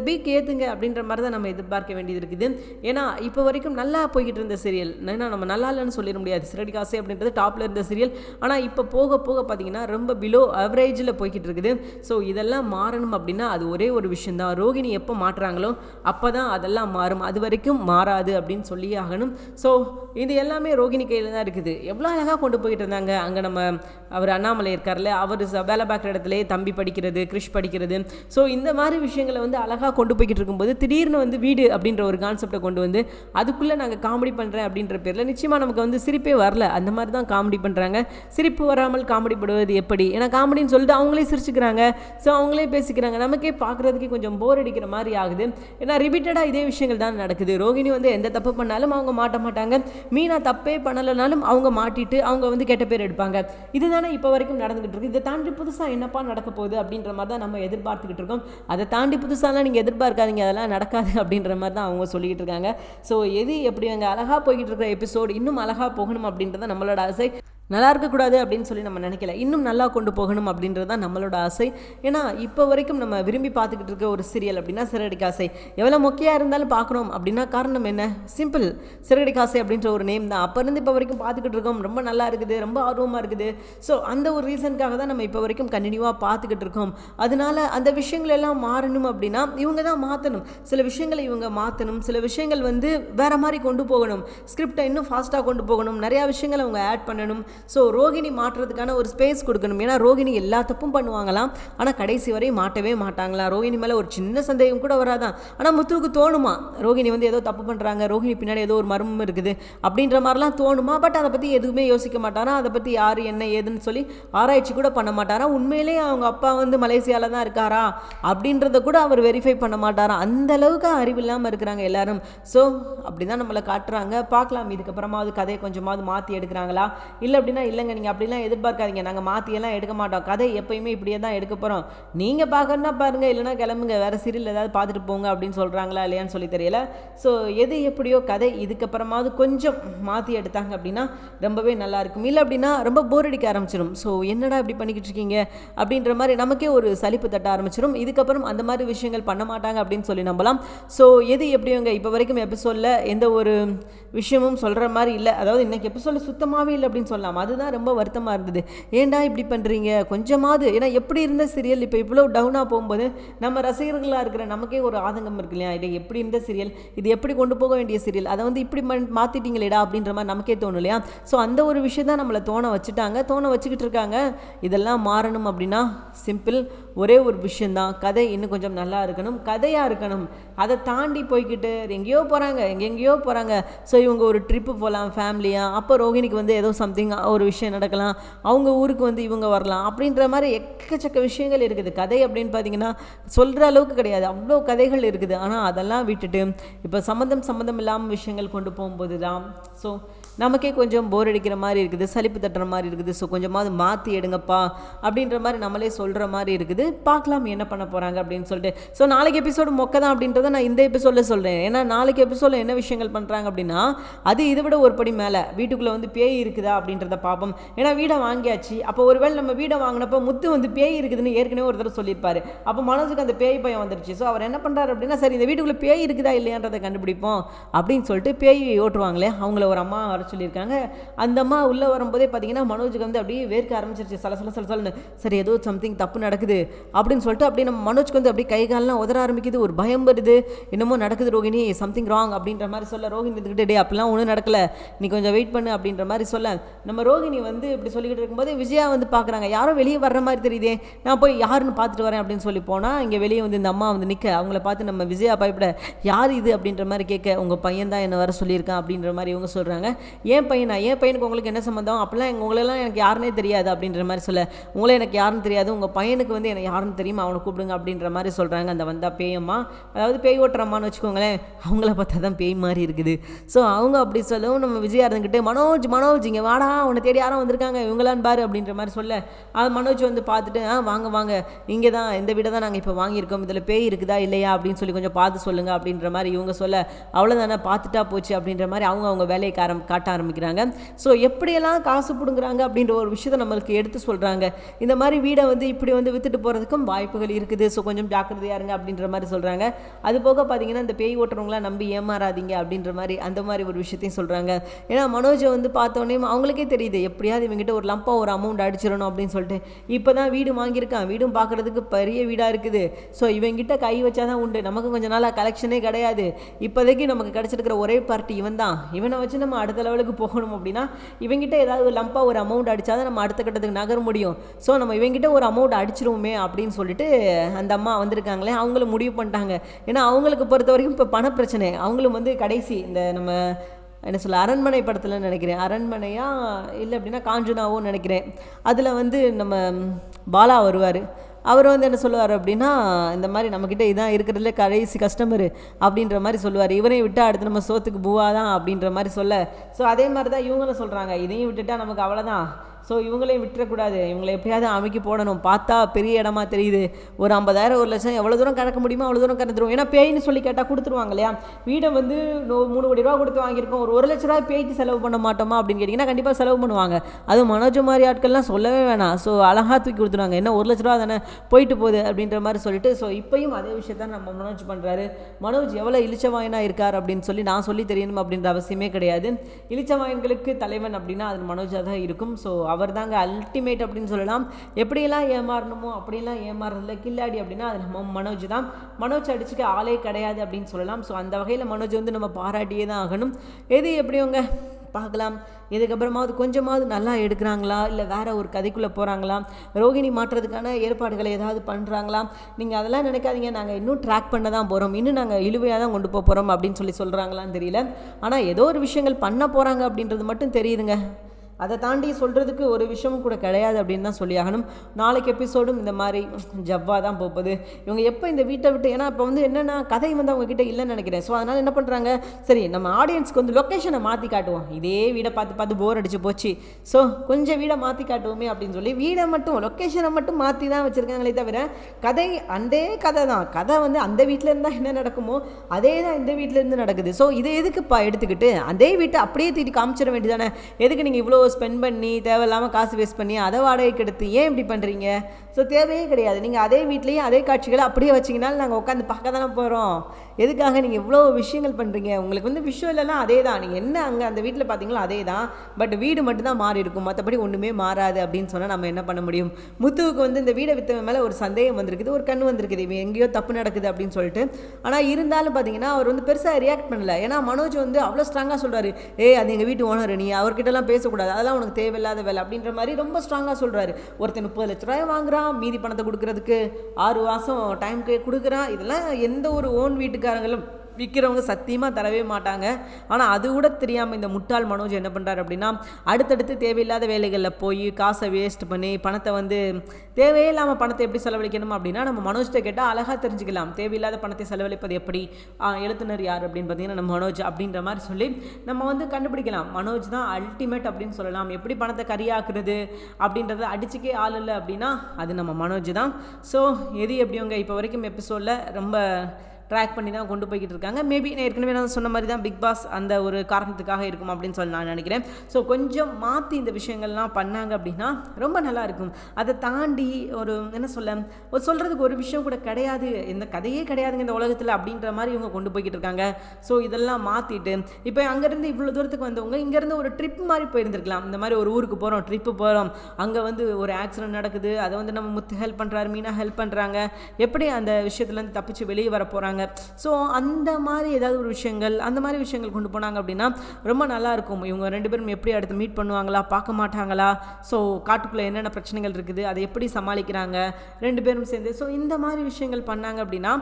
பீக் ஏற்றுங்க அப்படின்ற மாதிரி தான் நம்ம எதிர்பார்க்க வேண்டியது இருக்குது. ஏன்னா இப்போ வரைக்கும் நல்லா போய்கிட்டு இருந்த சீரியல் ஏன்னா நம்ம நல்லா இல்லைன்னு சொல்லிட முடியாது. சிறடி காசு அப்படின்றது டாப்பில் இருந்த சீரியல் ஆனால் இப்போ போக போக பார்த்தீங்கன்னா ரொம்ப பிலோ அவரேஜில் போய்கிட்டு இருக்குது. ஸோ இதெல்லாம் மாறணும் அப்படின்னா அது ஒரே ஒரு விஷயம் தான் ரோகிணி எப்போ மாட்டுறாங்களோ அப்போ தான் அதெல்லாம் மாறும். அது வரைக்கும் மாறாது அப்படின்னு சொல்லி ஆகணும். ஸோ இது எல்லாமே ரோகிணி கையில் தான் இருக்குது. எவ்வளோ அழகாக கொண்டு போயிட்டு இருந்தாங்க. அங்கே நம்ம அவர் அண்ணாமலை இருக்கார்ல அவர் வேலை பார்க்குற இடத்துலயே தம்பி படிக்கிறது கிறிஷ் படிக்கிறது. ஸோ இந்த மாதிரி விஷயங்களை வந்து அழகாக கொண்டு போய்கிட்டு இருக்கும்போது திடீர்னு வந்து வீடு அப்படின்ற ஒரு கான்செப்டை கொண்டு வந்து அதுக்குள்ளே நாங்கள் காமெடி பண்ணுறேன் அப்படின்ற பேரில் நிச்சயமாக நமக்கு வந்து சிரிப்பே வரல. அந்த மாதிரி தான் காமெடி பண்ணுறாங்க சிரிப்பு வராமல் காமெடி படுவது எப்படி? ஏன்னா காமெடின்னு சொல்லிட்டு அவங்களே சிரிச்சுக்கிறாங்க. ஸோ அவங்களே பேசிக்கிறாங்க. நமக்கே பார்க்குறதுக்கே கொஞ்சம் போர் அடிக்கிற மாதிரி ஆகுது. ஏன்னா ரிப்பீட்டடாக இதே விஷயங்கள் தான் நடக்குது. ரோகிணி வந்து எந்த தப்பு பண்ணாலும் அவங்க மாட்ட மாட்டாங்க. மீனா தப்பே பண்ணலைனாலும் அவங்க மாட்டிட்டு அவங்க வந்து கெட்ட பேர் எடுப்பாங்க. இதுதானே இப்போ வரைக்கும் நடந்துகிட்டு இருக்கு. இதை தாண்டி புதுசாக என்னப்பா நடக்க போகுது அப்படின்ற மாதிரி தான் நம்ம எதிர்பார்த்துக்கிட்டு இருக்கோம். அதை தாண்டி புதுசாலாம் நீங்கள் எதிர்பார்க்காதீங்க. அதெல்லாம் நடக்காது அப்படின்ற மாதிரி தான் அவங்க சொல்லிக்கிட்டு இருக்காங்க. ஸோ எது எப்படி அங்கே அழகாக போய்கிட்டு இருக்கிற எபிசோடு இன்னும் அழகாக போகணும் அப்படின்றத நம்மளோட ஆசை. நல்லா இருக்கக்கூடாது அப்படின்னு சொல்லி நம்ம நினைக்கல. இன்னும் நல்லா கொண்டு போகணும் அப்படின்றது தான் நம்மளோட ஆசை. ஏன்னா இப்போ வரைக்கும் நம்ம விரும்பி பார்த்துக்கிட்டு இருக்க ஒரு சீரியல் அப்படின்னா சிறகடிக்க ஆசை. எவ்வளோ மொக்கையாக இருந்தாலும் பார்க்குறோம் அப்படின்னா காரணம் என்ன? சிம்பிள் சிறகடிக்க ஆசை அப்படின்ற ஒரு நேம் தான். அப்போ இருந்து இப்போ வரைக்கும் பார்த்துக்கிட்டு இருக்கோம். ரொம்ப நல்லா இருக்குது. ரொம்ப ஆர்வமாக இருக்குது. ஸோ அந்த ஒரு ரீசனுக்காக தான் நம்ம இப்போ வரைக்கும் கண்டினியூவாக பார்த்துக்கிட்டு இருக்கோம். அதனால அந்த விஷயங்கள் எல்லாம் மாறணும் அப்படின்னா இவங்க தான் மாற்றணும் சில விஷயங்களை இவங்க மாற்றணும் சில விஷயங்கள் வந்து வேறு மாதிரி கொண்டு போகணும். ஸ்கிரிப்டை இன்னும் ஃபாஸ்ட்டாக கொண்டு போகணும். நிறையா விஷயங்களை அவங்க ஆட் பண்ணணும். ஸோ ரோகிணி மாற்றுறதுக்கான ஒரு ஸ்பேஸ் கொடுக்கணும். ஏன்னா ரோகிணி எல்லா தப்பும் பண்ணுவாங்களாம். ஆனால் கடைசி வரை மாட்டவே மாட்டாங்களா? ரோகிணி மேலே ஒரு சின்ன சந்தேகம் கூட வராதான். ஆனால் முத்துவுக்கு தோணுமா? ரோகிணி வந்து ஏதோ தப்பு பண்ணுறாங்க ரோகிணி பின்னாடி ஏதோ ஒரு மர்மம் இருக்குது. அப்படின்ற மாதிரிலாம் தோணுமா? பட் அதை பற்றி எதுவுமே யோசிக்க மாட்டாரா? அதை பற்றி யார் என்ன ஏதுன்னு சொல்லி ஆராய்ச்சி கூட பண்ண மாட்டாரா? உண்மையிலேயே அவங்க அப்பா வந்து மலேசியாவில் தான் இருக்காரா? அப்படின்றத கூட அவர் வெரிஃபை பண்ண மாட்டாரா? அந்த அளவுக்கு அறிவு இல்லாமல் இருக்கிறாங்க எல்லாரும். ஸோ அப்படி தான் நம்மளை காட்டுறாங்க. பார்க்கலாம். இதுக்கப்புறமாவது கதையை கொஞ்சமாவது மாற்றி எடுக்கிறாங்களா? இல்லை அப்படின்னா இல்லைங்க நீங்கள் அப்படிலாம் எதிர்பார்க்காதீங்க. நாங்கள் மாற்றியெல்லாம் எடுக்க மாட்டோம். கதை எப்பயுமே இப்படியே தான் எடுக்க போகிறோம் நீங்கள் பார்க்கணுன்னா பாருங்கள் இல்லைன்னா கிளம்புங்க. வேறு சீரியல் ஏதாவது பார்த்துட்டு போங்க அப்படின்னு சொல்கிறாங்களா இல்லையான்னு சொல்லி தெரியல. ஸோ எது எப்படியோ கதை இதுக்கப்புறமாவது கொஞ்சம் மாற்றி எடுத்தாங்க அப்படின்னா ரொம்பவே நல்லா இருக்கும். இல்லை அப்படின்னா ரொம்ப போர் அடிக்க ஆரம்பிச்சிடும் ஸோ என்னடா இப்படி பண்ணிக்கிட்டு இருக்கீங்க? அப்படின்ற மாதிரி நமக்கே ஒரு சலிப்பு தட்ட ஆரம்பிச்சிடும் இதுக்கப்புறம் அந்த மாதிரி விஷயங்கள் பண்ண மாட்டாங்க அப்படின்னு சொல்லி நம்பலாம். ஸோ எது எப்படியோங்க? இப்போ வரைக்கும் எபிசோடில் எந்த ஒரு விஷயமும் சொல்கிற மாதிரி இல்லை. அதாவது இன்னைக்கு எபிசோடில் சுத்தமாகவே இல்லை அப்படின்னு சொல்லலாம். அதுதான் ரொம்ப வருத்தமாக இருந்தது. ஏன்டா இப்படி பண்ணுறீங்க கொஞ்சமாவது. ஏன்னா எப்படி இருந்த சீரியல் இப்போ இவ்வளோ டவுனாக போகும்போது நம்ம ரசிகர்களாக இருக்கிற நமக்கே ஒரு ஆதங்கம் இருக்கு இல்லையா? இது எப்படி இருந்த சீரியல் இது எப்படி கொண்டு போக வேண்டிய சீரியல் அதை வந்து இப்படி மாற்றிட்டீங்களேடா அப்படின்ற மாதிரி நமக்கே தோணும் இல்லையா? ஸோ அந்த ஒரு விஷயம் தான் நம்மளை தோண வச்சுட்டாங்க. தோண வச்சுக்கிட்டு இருக்காங்க. இதெல்லாம் மாறணும் அப்படின்னா சிம்பிள் ஒரே ஒரு விஷயந்தான் கதை இன்னும் கொஞ்சம் நல்லா இருக்கணும். கதையாக இருக்கணும். அதை தாண்டி போய்க்கிட்டு எங்கேயோ போகிறாங்க எங்கெங்கேயோ போகிறாங்க ஸோ இவங்க ஒரு ட்ரிப்பு போகலாம் ஃபேமிலியாக அப்போ ரோகிணிக்கு வந்து ஏதோ சம்திங் ஒரு விஷயம் நடக்கலாம். அவங்க ஊருக்கு வந்து இவங்க வரலாம். அப்படின்ற மாதிரி எக்கச்சக்க விஷயங்கள் இருக்குது. கதை அப்படின்னு பார்த்தீங்கன்னா சொல்கிற அளவுக்கு கிடையாது. அவ்வளோ கதைகள் இருக்குது. ஆனால் அதெல்லாம் விட்டுட்டு இப்போ சம்மந்தம் சம்மந்தம் இல்லாமல் விஷயங்கள் கொண்டு போகும்போது தான் ஸோ நமக்கே கொஞ்சம் போர் அடிக்கிற மாதிரி இருக்குது சலிப்பு தட்டுற மாதிரி இருக்குது. ஸோ கொஞ்சமாவது மாற்றி எடுங்கப்பா அப்படின்ற மாதிரி நம்மளே சொல்கிற மாதிரி இருக்குது. பார்க்கலாம் என்ன பண்ண போகிறாங்க அப்படின்னு சொல்லிட்டு. ஸோ நாளைக்கு எபிசோடு மொக்க தான் அப்படின்றத நான் இந்த எபிசோடில் சொல்கிறேன் ஏன்னா நாளைக்கு எபிசோடில் என்ன விஷயங்கள் பண்ணுறாங்க அப்படின்னா அது இதை விட ஒரு படி மேலே. வீட்டுக்குள்ளே வந்து பேய் இருக்குதா அப்படின்றத பார்ப்போம். ஏன்னா வீடை வாங்கியாச்சு. அப்போ ஒருவேளை நம்ம வீடை வாங்கினப்போ முத்து வந்து பேய் இருக்குதுன்னு ஏற்கனவே ஒரு தடவை சொல்லியிருப்பார். அப்போ மனசுக்கு அந்த பேய் பயம் வந்துருச்சு. ஸோ அவர் என்ன பண்ணுறாரு அப்படின்னா சரி இந்த வீட்டுக்குள்ளே பேய் இருக்குதா இல்லையான்றதை கண்டுபிடிப்போம் அப்படின்னு சொல்லிட்டு பேய் ஓட்டுவாங்களே அவங்கள ஒரு அம்மா சொல்லியிருக்காங்க. அந்த அம்மா உள்ளே வரும்போதே பார்த்தீங்கன்னா மனோஜுக்கு வந்து அப்படியே வேர்க்க ஆரம்பிச்சிருச்சு. சல சல சல சலன்னு. சரி ஏதோ சம்திங் தப்பு நடக்குது அப்படின்னு சொல்லிட்டு அப்படியே நம்ம மனோஜ்க்கு வந்து அப்படியே கை உதற ஆரம்பிக்குது. ஒரு பயம் வருது. என்னமோ நடக்குது ரோகிணி சம்திங் ராங் அப்படின்ற மாதிரி சொல்ல. ரோகிணி இருந்துக்கிட்டே டே அப்படிலாம் ஒன்றும் நடக்கலை. நீ கொஞ்சம் வெயிட் பண்ணு அப்படின்ற மாதிரி சொல்ல. நம்ம ரோகிணி வந்து இப்படி சொல்லிக்கிட்டு இருக்கும்போது விஜயா வந்து பார்க்குறாங்க யாரோ வெளியே வர்ற மாதிரி தெரியுதே. நான் போய் யாருன்னு பார்த்துட்டு வரேன் அப்படின்னு சொல்லி போனால் இங்கே வெளியே வந்து இந்த அம்மா வந்து நிற்க அவங்கள பார்த்து நம்ம விஜயா பயப்பட யார் இது? அப்படின்ற மாதிரி கேட்க உங்கள் பையன் தான் என்ன வர சொல்லியிருக்கான் அப்படின்ற மாதிரி இவங்க சொல்கிறாங்க ஏன் பையனா ஏன் பையனுக்கு உங்களுக்கு என்ன சம்மந்தம் அப்படிலாம் உங்களெல்லாம் எனக்கு யாருனே தெரியாது அப்படின்ற மாதிரி சொல்ல உங்களே எனக்கு யாருன்னு தெரியாது உங்கள் பையனுக்கு வந்து எனக்கு யாருன்னு தெரியுமா? அவனை கூப்பிடுங்க அப்படின்ற மாதிரி சொல்கிறாங்க அந்த வந்தால் பேயம்மா. அதாவது பேய் ஓட்டுறம்மான்னு வச்சுக்கோங்களேன் அவங்கள பார்த்தா தான் பேய் மாதிரி இருக்குது. ஸோ அவங்க அப்படி சொல்லவும் நம்ம விஜயா இருந்துக்கிட்டு மனோஜ் மனோஜ் இங்கே வாடா உன்னை தேடி யாரும் வந்திருக்காங்க இவங்களாம் பாரு அப்படின்ற மாதிரி சொல்ல. அது மனோஜ் வந்து பார்த்துட்டு ஆ வாங்க வாங்க. இங்கே தான் இந்த வீடை தான் நாங்கள் இப்போ வாங்கியிருக்கோம். இதில் பேய் இருக்குதா இல்லையா? அப்படின்னு சொல்லி கொஞ்சம் பார்த்து சொல்லுங்கள் அப்படின்ற மாதிரி இவங்க சொல்ல. அவ்வளோதானே பார்த்துட்டா போச்சு அப்படின்ற மாதிரி அவங்க அவங்க வேலையை காரம் காட்ட ஆரம்பிக்கிறாங்க. ஸோ எப்படியெல்லாம் காசு பிடுங்குறாங்க அப்படின்ற ஒரு விஷயத்தை நம்மளுக்கு எடுத்து சொல்கிறாங்க இந்த மாதிரி வீடை வந்து இப்படி வந்து விற்றுட்டு போகிறதுக்கும் வாய்ப்புகள் இருக்குது. ஸோ கொஞ்சம் ஜாக்கிரதையாக இருங்க அப்படின்ற மாதிரி சொல்கிறாங்க அது போக பார்த்தீங்கன்னா இந்த பேய் ஓட்டுறவங்களாம் நம்பி ஏமாறாதீங்க அப்படின்ற மாதிரி அந்த மாதிரி ஒரு விஷயத்தையும் சொல்கிறாங்க ஏன்னா மனோஜை வந்து பார்த்தோன்னே அவங்களுக்கே தெரியுது. எப்படியாவது இவங்ககிட்ட ஒரு லம்பாக ஒரு அமௌண்ட் அடிச்சிடணும் அப்படின்னு சொல்லிட்டு. இப்போ தான் வீடு வாங்கியிருக்கான். வீடும் பார்க்குறதுக்கு பெரிய வீடாக இருக்குது. ஸோ இவங்கிட்ட கை வச்சா தான் உண்டு. நமக்கு கொஞ்ச நாளாக கலெக்ஷனே கிடையாது. இப்போதைக்கு நமக்கு கிடச்சிருக்கிற ஒரே பார்ட்டி இவன் தான் இவனை வச்சு நம்ம அடுத்த லெவலுக்கு போகணும் அப்படின்னா இவங்கிட்ட ஏதாவது ஒரு லம்பாக ஒரு அமௌண்ட் அடித்தா தான் நம்ம அடுத்த கட்டத்துக்கு நகர முடியும். ஸோ நம்ம இவங்ககிட்ட ஒரு அமௌண்ட் அடிச்சிருவோமே அப்படின்னு சொல்லிட்டு அந்த அம்மா வந்திருக்காங்களே அவங்களும் முடிவு பண்ணிட்டாங்க. ஏன்னா அவங்களுக்கு பொறுத்த வரைக்கும் இப்போ பணப்பிரச்சனை. அவங்களும் வந்து கடைசி இந்த நம்ம என்ன சொல்ல அரண்மனை படத்தில் நினைக்கிறேன். அரண்மனையாக இல்லை அப்படின்னா காஞ்சனாவும் நினைக்கிறேன். அதில் வந்து நம்ம பாலா வருவார். அவர் வந்து என்ன சொல்லுவார் அப்படின்னா இந்த மாதிரி நம்மக்கிட்ட இதான் இருக்கிறதுல கடைசி கஸ்டமரு அப்படின்ற மாதிரி சொல்லுவார். இவரையும் விட்டா அடுத்து நம்ம சோத்துக்கு பூவா தான் அப்படின்ற மாதிரி சொல்ல. ஸோ அதே மாதிரி தான் இவங்களும் சொல்கிறாங்க இதையும் விட்டுட்டா நமக்கு அவ்வளோதான் ஸோ இவங்களையும் விட்டுறக்கூடாது. இவங்களை எப்படியாவது அமைக்கி போடணும். பார்த்தா பெரிய இடமா தெரியுது. ஒரு ஐம்பதாயிரம் ஒரு லட்சம் எவ்வளோ தூரம் கறக்க முடியுமோ அவ்வளோ தூரம் கறந்துருவோம். ஏன்னா பேய்னு சொல்லி கேட்டால் கொடுத்துருவாங்க இல்லையா? வீடை வந்து மூணு கோடி ரூபா கொடுத்து வாங்கியிருக்கோம். ஒரு ஒரு லட்ச ரூபா பேய்க்கு செலவு பண்ண மாட்டோமா அப்படின்னு கேட்டிங்கன்னா கண்டிப்பாக செலவு பண்ணுவாங்க. அதுவும் மனோஜ் மாதிரி ஆட்கள்லாம் சொல்லவே வேணாம். ஸோ அழகாக தூக்கி கொடுத்துருவாங்க. என்ன ஒரு லட்ச ரூபா தானே போயிட்டு போகுது அப்படின்ற மாதிரி சொல்லிட்டு ஸோ இப்பையும் அதே விஷயத்தான் நம்ம மனோஜ் பண்ணுறாரு மனோஜ் எவ்வளோ இளிச்சவாயனாக இருக்கார் அப்படின்னு சொல்லி நான் சொல்லி தெரியணும் அப்படின்ற அவசியமே கிடையாது. இளிச்சவாயன்களுக்கு தலைவன் அப்படின்னா அது மனோஜாக தான் இருக்கும். ஸோ அவர் தாங்க அல்டிமேட் அப்படின்னு சொல்லலாம். எப்படியெல்லாம் ஏமாறணுமோ அப்படியெல்லாம் ஏமாறுறதுல கில்லாடி அப்படின்னா அது நம்ம மனோஜ் தான். மனோஜ் அடிச்சுக்க ஆளே கிடையாது அப்படின்னு சொல்லலாம். ஸோ அந்த வகையில் மனோஜ் வந்து நம்ம பாராட்டியே தான் ஆகணும். எது எப்படியோங்க? பார்க்கலாம். இதுக்கப்புறமாவது கொஞ்சமாவது நல்லா எடுக்கிறாங்களா? இல்லை வேற ஒரு கதைக்குள்ளே போகிறாங்களா ரோகிணி மாற்றுறதுக்கான ஏற்பாடுகளை ஏதாவது பண்ணுறாங்களா நீங்கள் அதெல்லாம் நினைக்காதீங்க. நாங்கள் இன்னும் ட்ராக் பண்ண தான் போகிறோம் இன்னும் நாங்கள் இழுவையாக தான் கொண்டு போக போகிறோம் அப்படின்னு சொல்லி சொல்கிறாங்களான்னு தெரியல. ஆனால் ஏதோ ஒரு விஷயங்கள் பண்ண போகிறாங்க அப்படின்றது மட்டும் தெரியுதுங்க. அதை தாண்டி சொல்கிறதுக்கு ஒரு விஷயமும் கூட கிடையாது அப்படின்னு தான் சொல்லி ஆகணும் நாளைக்கு எபிசோடும் இந்த மாதிரி ஜவ்வா தான் போகுது இவங்க எப்போ இந்த வீட்டை விட்டு ஏன்னா இப்போ வந்து என்னென்னா கதை வந்து அவங்ககிட்ட இல்லைன்னு நினைக்கிறேன். ஸோ அதனால் என்ன பண்ணுறாங்க சரி நம்ம ஆடியன்ஸ்க்கு வந்து லொக்கேஷனை மாற்றி காட்டுவோம். இதே வீடை பார்த்து பார்த்து போர் அடிச்சு போச்சு. ஸோ கொஞ்சம் வீடை மாற்றி காட்டுவோமே அப்படின்னு சொல்லி வீடை மட்டும் லொக்கேஷனை மட்டும் மாற்றி தான் வச்சுருக்காங்களே தவிர கதை அந்த கதை தான். கதை வந்து அந்த வீட்டில் இருந்தால் என்ன நடக்குமோ அதே தான் இந்த வீட்டிலேருந்து நடக்குது. ஸோ இதை எதுக்குப்பா எடுத்துக்கிட்டு அதே வீட்டை அப்படியே தீட்டி காமிச்சிட வேண்டியதானே எதுக்கு நீங்கள் இவ்வளோ ஸ்பெண்ட் பண்ணி தேவையில்லாமல் காசு வேஸ்ட் பண்ணி அதை வாடகைக்கு எடுத்து ஏன் இப்படி பண்ணுறீங்க ஸோ தேவையே கிடையாது. நீங்கள் அதே வீட்லேயும் அதே காட்சிகளை அப்படியே வச்சிங்கனாலும் நாங்கள் உட்காந்து பார்க்க தானே போகிறோம் எதுக்காக நீங்கள் இவ்வளோ விஷயங்கள் பண்ணுறீங்க உங்களுக்கு வந்து விஷுவலெல்லாம் அதே தான். நீங்கள் என்ன அங்கே அந்த வீட்டில் பார்த்தீங்களோ அதே தான். பட் வீடு மட்டும்தான் மாறி இருக்கும். மற்றபடி ஒன்றுமே மாறாது அப்படின்னு சொன்னால் நம்ம என்ன பண்ண முடியும்? முத்துவுக்கு வந்து இந்த வீடை வித்தவன் மேலே ஒரு சந்தேகம் வந்திருக்குது ஒரு கண் வந்திருக்குது. இவன் எங்கேயோ தப்பு நடக்குது அப்படின்னு சொல்லிட்டு. ஆனால் இருந்தாலும் பார்த்தீங்கன்னா அவர் வந்து பெருசாக ரியாக்ட் பண்ணல. ஏன்னா மனோஜ் வந்து அவ்வளோ ஸ்ட்ராங்காக சொல்கிறாரு ஏய் அது எங்கள் வீட்டு ஓனர் நீ அவர்கிட்டலாம் பேசக்கூடாது. அதெல்லாம் உனக்கு தேவையில்லாத வேலை அப்படின்ற மாதிரி ரொம்ப ஸ்ட்ராங்காக சொல்கிறாரு ஒருத்தன் முப்பது லட்ச ரூபாய் வாங்குறான் மீதி பணத்தை கொடுக்கறதுக்கு ஆறு மாதம் டைம் கொடுக்குறான். இதெல்லாம் எந்த ஒரு ஓன் வீட்டுக்காரங்களும் விற்கிறவங்க சத்தியமாக தரவே மாட்டாங்க. ஆனால் அது கூட தெரியாமல் இந்த முட்டாள் மனோஜ் என்ன பண்ணுறாரு அப்படின்னா அடுத்தடுத்து தேவையில்லாத வேலைகளில் போய் காசை வேஸ்ட் பண்ணி பணத்தை வந்து தேவையே இல்லாமல் பணத்தை எப்படி செலவழிக்கணும் அப்படின்னா நம்ம மனோஜ்கிட்ட கேட்டால் அழகாக தெரிஞ்சுக்கலாம். தேவையில்லாத பணத்தை செலவழிப்பது எப்படி? எழுத்துனர் யார் அப்படின்னு பார்த்தீங்கன்னா நம்ம மனோஜ் அப்படின்ற மாதிரி சொல்லி நம்ம வந்து கண்டுபிடிக்கலாம். மனோஜ் தான் அல்டிமேட் அப்படின்னு சொல்லலாம். எப்படி பணத்தை கரியாக்குறது அப்படின்றத அடிச்சுக்கே ஆள் இல்லை அப்படின்னா அது நம்ம மனோஜ் தான். ஸோ எது எப்படிங்க இப்போ வரைக்கும் எபிசோடில் ரொம்ப ட்ராக் பண்ணி தான் கொண்டு போய்கிட்டு இருக்காங்க. மேபி நான் ஏற்கனவே நான் சொன்ன மாதிரி தான் பிக் பாஸ் அந்த ஒரு காரணத்துக்காக இருக்கும் அப்படின்னு சொல்லி நான் நினைக்கிறேன். ஸோ கொஞ்சம் மாற்றி இந்த விஷயங்கள்லாம் பண்ணாங்க அப்படின்னா ரொம்ப நல்லா இருக்கும். அதை தாண்டி ஒரு என்ன சொல்ல ஒரு சொல்கிறதுக்கு ஒரு விஷயம் கூட கிடையாது. இந்த கதையே கிடையாதுங்க இந்த உலகத்தில் அப்படின்ற மாதிரி இவங்க கொண்டு போய்கிட்டு இருக்காங்க. ஸோ இதெல்லாம் மாற்றிட்டு இப்போ அங்கேருந்து இவ்வளோ தூரத்துக்கு வந்தவங்க இங்கேருந்து ஒரு ட்ரிப் மாதிரி போயிருந்திருக்கலாம். இந்த மாதிரி ஒரு ஊருக்கு போகிறோம் ட்ரிப்பு போகிறோம் அங்கே வந்து ஒரு ஆக்சிடென்ட் நடக்குது. அதை வந்து நம்ம முத்து ஹெல்ப் பண்ணுறாரு மீனா ஹெல்ப் பண்ணுறாங்க எப்படி அந்த விஷயத்துலேருந்து தப்பிச்சு வெளியே வர போகிறாங்க ஸோ அந்த மாதிரி ஏதாவது ஒரு விஷயங்கள் அந்த மாதிரி விஷயங்கள் கொண்டு போனாங்க அப்படின்னா ரொம்ப நல்லா இருக்கும். இவங்க ரெண்டு பேரும் எப்படி அடுத்து மீட் பண்ணுவாங்களா பார்க்க மாட்டாங்களா? ஸோ காட்டுக்குள்ளே என்னென்ன பிரச்சனைகள் இருக்குது அதை எப்படி சமாளிக்கிறாங்க ரெண்டு பேரும் சேர்ந்து. ஸோ இந்த மாதிரி விஷயங்கள் பண்ணாங்க அப்படின்னா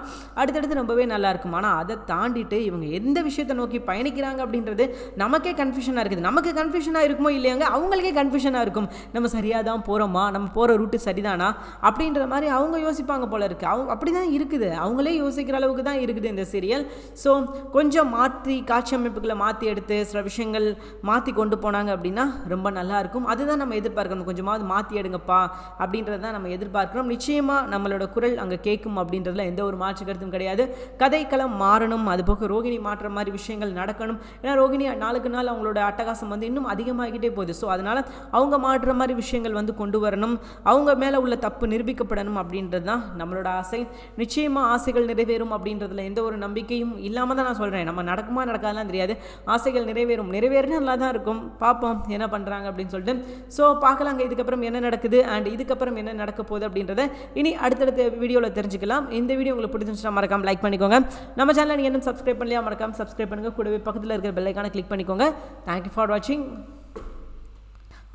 அடுத்தடுத்து ரொம்பவே நல்லாயிருக்கும் ஆனால் அதை தாண்டிட்டு இவங்க எந்த விஷயத்தை நோக்கி பயணிக்கிறாங்க அப்படின்றது நமக்கே கன்ஃபியூஷனாக இருக்குது. நமக்கு கன்ஃபியூஷனாக இருக்குமோ இல்லையாங்க? அவங்களுக்கே கன்ஃபியூஷனாக இருக்கும். நம்ம சரியாக தான் போகிறோமா நம்ம போகிற ரூட்டு சரிதானா? அப்படின்ற மாதிரி அவங்க யோசிப்பாங்க போல இருக்குது அவங்க அப்படி தான் இருக்குது. அவங்களே யோசிக்கிற அளவுக்கு தான் இருக்குது இந்த சீரியல் ஸோ கொஞ்சம் மாற்றி காட்சி அமைப்புகளை மாற்றி எடுத்து சில விஷயங்கள் மாற்றி கொண்டு போனாங்க அப்படின்னா ரொம்ப நல்லா இருக்கும். அதுதான் நம்ம எதிர்பார்க்கணும். கொஞ்சமாவது மாற்றி எடுங்கப்பா அப்படின்றத தான் நம்ம எதிர்பார்க்கிறோம். நிச்சயமாக நம்மளோட குரல் அங்கே கேட்கும் அப்படின்றதுல எந்த ஒரு மாற்று கருத்தும் கிடையாது. கதைக்களம் மாறணும். அதுபோக ரோகிணி மாற்ற மாதிரி விஷயங்கள் நடக்கணும். ஏன்னா ரோகிணி நாளுக்கு நாள் அவங்களோட அட்டகாசம் வந்து இன்னும் அதிகமாகிட்டே போகுது. ஸோ அதனால் அவங்க மாற்ற மாதிரி விஷயங்கள் வந்து கொண்டு வரணும். அவங்க மேலே உள்ள தப்பு நிரூபிக்கப்படணும் அப்படின்றது தான் நம்மளோட ஆசை. நிச்சயமாக ஆசைகள் நிறைவேறும் அப்படின்னு அப்படின்றதுல எந்த ஒரு நம்பிக்கையும் இல்லாமல் தான் நான் சொல்கிறேன் நம்ம நடக்குமா நடக்காதெல்லாம் தெரியாது. ஆசைகள் நிறைவேறும். நிறைவேறினா நல்லா தான் இருக்கும். பார்ப்போம் என்ன பண்ணுறாங்க அப்படின்னு சொல்லிட்டு. ஸோ பார்க்கலாங்க. இதுக்கப்புறம் என்ன நடக்குது? அண்ட் இதுக்கப்புறம் என்ன நடக்க போகுது அப்படின்றத இனி அடுத்தடுத்த வீடியோவில் தெரிஞ்சுக்கலாம். இந்த வீடியோ உங்களுக்கு பிடிச்சிருந்துச்சுன்னா மறக்காம லைக் பண்ணிக்கோங்க. நம்ம சேனலை நீங்கள் என்ன சப்ஸ்கிரைப் பண்ணலையா? மறக்காம சப்ஸ்கிரைப் பண்ணுங்கள் கூடவே பக்கத்தில் இருக்கிற பெல்லைக்கான கிளிக் பண்ணிக்கோங்க. தேங்க்யூ ஃபார் வாட்சிங்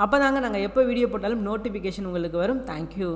அப்போ தாங்க நாங்கள் எப்போ வீடியோ போட்டாலும் நோட்டிஃபிகேஷன் உங்களுக்கு வரும். தேங்க்யூ